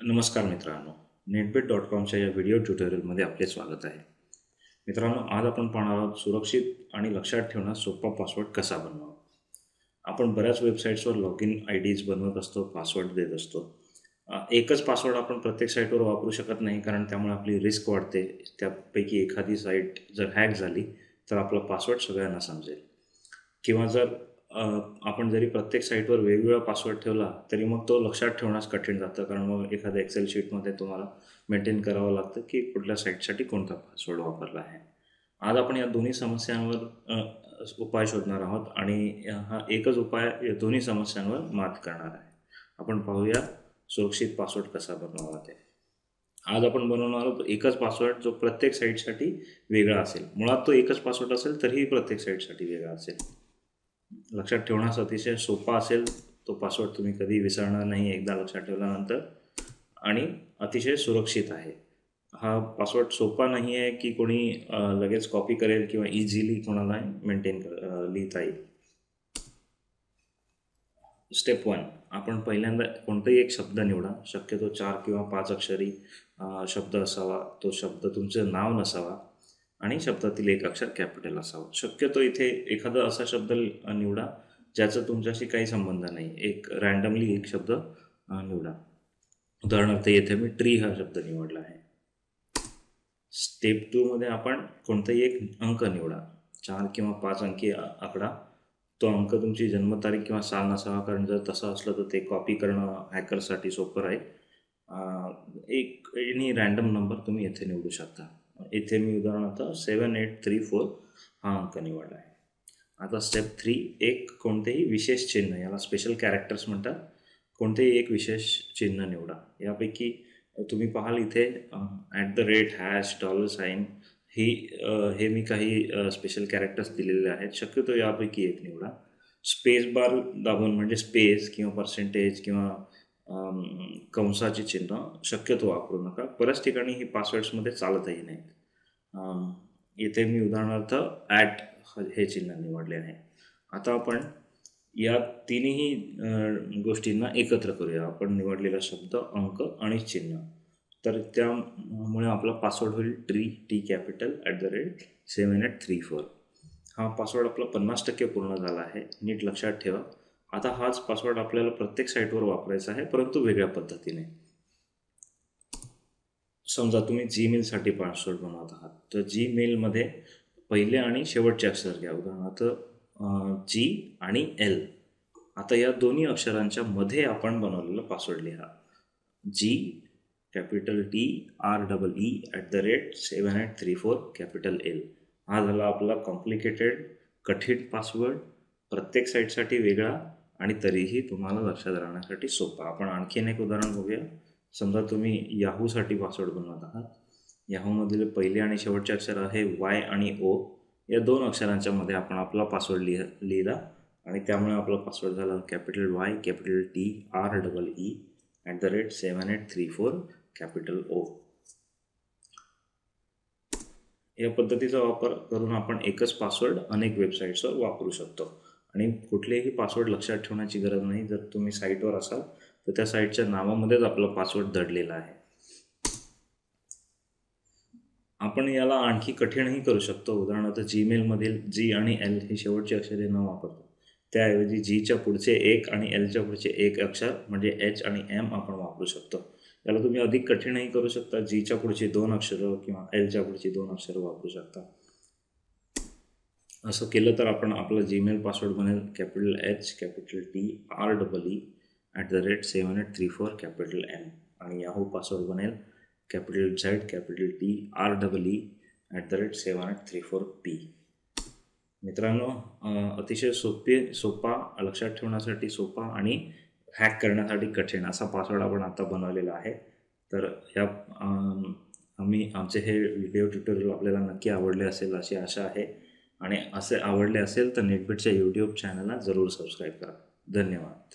नमस्कार मित्रांनो. NetBet dot कॉमच्या या व्हिडिओ ट्युटोरियलमध्ये आपले स्वागत आहे. मित्रांनो आज आपण पाहणार आहोत सुरक्षित आणि लक्षात ठेवणं सोपा पासवर्ड कसा बनवावा? आपण बऱ्याच वेबसाईट्सवर लॉग इन आय डीज बनवत असतो पासवर्ड देत असतो. एकच पासवर्ड आपण प्रत्येक साईटवर वापरू शकत नाही कारण त्यामुळे आपली रिस्क वाढते. त्यापैकी एखादी साईट जर हॅक झाली तर आपला पासवर्ड सगळ्यांना समजेल. किंवा जर आपण जरी प्रत्येक साईटवर वेगवेगळा पासवर्ड ठेवला तरी मग तो लक्षात ठेवण्यास कठीण जातं. कारण मग एखाद्या एक्सेल शीटमध्ये तुम्हाला मेंटेन करावं लागतं की कुठल्या साईटसाठी कोणता पासवर्ड वापरला आहे. आज आपण या दोन्ही समस्यांवर उपाय शोधणार आहोत आणि हा एकच उपाय या दोन्ही समस्यांवर मात करणार आहे. आपण पाहूया सुरक्षित पासवर्ड कसा बनवावा ते. आज आपण बनवणार आहोत एकच पासवर्ड जो प्रत्येक साईटसाठी वेगळा असेल. मुळात तो एकच पासवर्ड असेल तरीही प्रत्येक साईटसाठी वेगळा असेल. लक्षात ठेवण्यास अतिशय सोपा असेल. तो पासवर्ड तुम्ही कधी विसरणार नाही एकदा लक्षात ठेवल्यानंतर. आणि अतिशय सुरक्षित आहे. हा पासवर्ड सोपा नाही आहे की कोणी लगेच कॉपी करेल किंवा इझिली कोणाला मेंटेन कर लिहिता येईल. स्टेप वन आपण पहिल्यांदा कोणताही एक शब्द निवडा. शक्यतो चार किंवा पाच अक्षरी शब्द असावा. तो शब्द तुमचं नाव नसावा. आणि शब्दातील एक अक्षर कॅपिटल असावं. शक्यतो इथे एखादा असा शब्द निवडा ज्याचा तुमच्याशी काही संबंध नाही. एक रँडमली एक शब्द निवडा. उदाहरणार्थ येथे मी ट्री हा शब्द निवडला आहे. स्टेप टूमध्ये आपण कोणताही एक अंक निवडा. चार किंवा पाच अंकी आकडा. तो अंक तुमची जन्मतारीख किंवा साल नसावा कारण जर तसं असलं तर ते कॉपी करणं हॅकरसाठी सोपं राहील. एक एनी रँडम नंबर तुम्ही येथे निवडू शकता. इथे मी उदाहरणार्थ सेवन एट थ्री फोर हा अंक निवडला आहे. आता स्टेप थ्री एक कोणतेही विशेष चिन्ह याला स्पेशल कॅरेक्टर्स म्हणतात कोणतेही एक विशेष चिन्ह निवडा. यापैकी तुम्ही पाहाल इथे at the rate hash dollar sign ही हे मी काही स्पेशल कॅरेक्टर्स दिलेले आहेत. शक्यतो यापैकी एक निवडा. स्पेस बार दाबून म्हणजे स्पेस किंवा पर्सेंटेज किंवा कंसाचे चिन्ह शक्यतो वापरू नका. बऱ्याच ठिकाणी ही पासवर्ड्समध्ये चालतही नाहीत. येथे मी उदाहरणार्थ ॲट हे चिन्ह निवडले आहे. आता आपण या तिन्ही गोष्टींना एकत्र करूया. आपण निवडलेला शब्द अंक आणि चिन्ह. तर त्यामुळे आपला पासवर्ड होईल tree T capital at the rate seven eight three four हा पासवर्ड आपला पन्नास टक्के पूर्ण झाला आहे. नीट लक्षात ठेवा. आता हाच पासवर्ड आपल्याला प्रत्येक साईटवर वापरायचा आहे परंतु वेगळ्या पद्धतीने. समजा तुम्ही जीमेलसाठी पासवर्ड बनवत आहात तर जीमेलमध्ये पहिले आणि शेवटचे अक्षर घ्या. उदाहरणार्थ जी आणि एल आता या दोन्ही अक्षरांच्या मध्ये आपण बनवलेलं पासवर्ड लिहा. G capital T R double E at the rate seven eight three four capital L हा झाला आपला कॉम्प्लिकेटेड कठीण पासवर्ड प्रत्येक साईटसाठी वेगळा. आणि तरीही तुम्हाला लक्षात राहण्यासाठी सोपा आपण आणखीन एक उदाहरण बघूया. समजा तुम्ही याहूसाठी पासवर्ड बनवत आहात. याहूमधील पहिले आणि शेवटचे अक्षर आहे वाय आणि ओ या दोन अक्षरांच्या मध्ये आपण आपला पासवर्ड लिह लिहिला. आणि त्यामुळे आपला पासवर्ड झाला capital Y capital T R double E at the rate seven eight three four capital O या पद्धतीचा वापर करून आपण एकच पासवर्ड अनेक वेबसाईट्सवर वापरू शकतो. आणि कुठलेही पासवर्ड लक्षात ठेवण्याची गरज नाही. जर तुम्ही साईटवर असाल तर त्या साईटच्या नावामध्येच आपला पासवर्ड दडलेला आहे. आपण याला आणखी कठीणही करू शकतो. उदाहरणार्थ जीमेलमधील जी आणि एल ही शेवटची अक्षरे न वापरतो. त्याऐवजी जीच्या पुढचे एक आणि एलच्या पुढचे एक अक्षर म्हणजे एच आणि एम आपण वापरू शकतो. याला तुम्ही अधिक कठीणही करू शकता. जीच्या पुढची दोन अक्षरं किंवा एलच्या पुढची दोन अक्षरं वापरू शकता. असं केलं तर आपण आपला जीमेल पासवर्ड बनेल capital H capital T R double E at the rate seven eight three four capital M आणि याहू पासवर्ड बनेल capital Z capital T R double E at the rate seven eight three four P मित्रांनो अतिशय सोपे सोपा लक्षात ठेवण्यासाठी सोपा आणि हॅक करण्यासाठी कठीण असा पासवर्ड आपण आता बनवलेला आहे. तर या आम्ही आमचे हे व्हिडिओ ट्युटोरियल आपल्याला नक्की आवडले असेल अशी आशा आहे. आणि असे आवडले असेल तर नेटबिटच्या यूट्यूब चॅनलला जरूर सबस्क्राईब करा. धन्यवाद.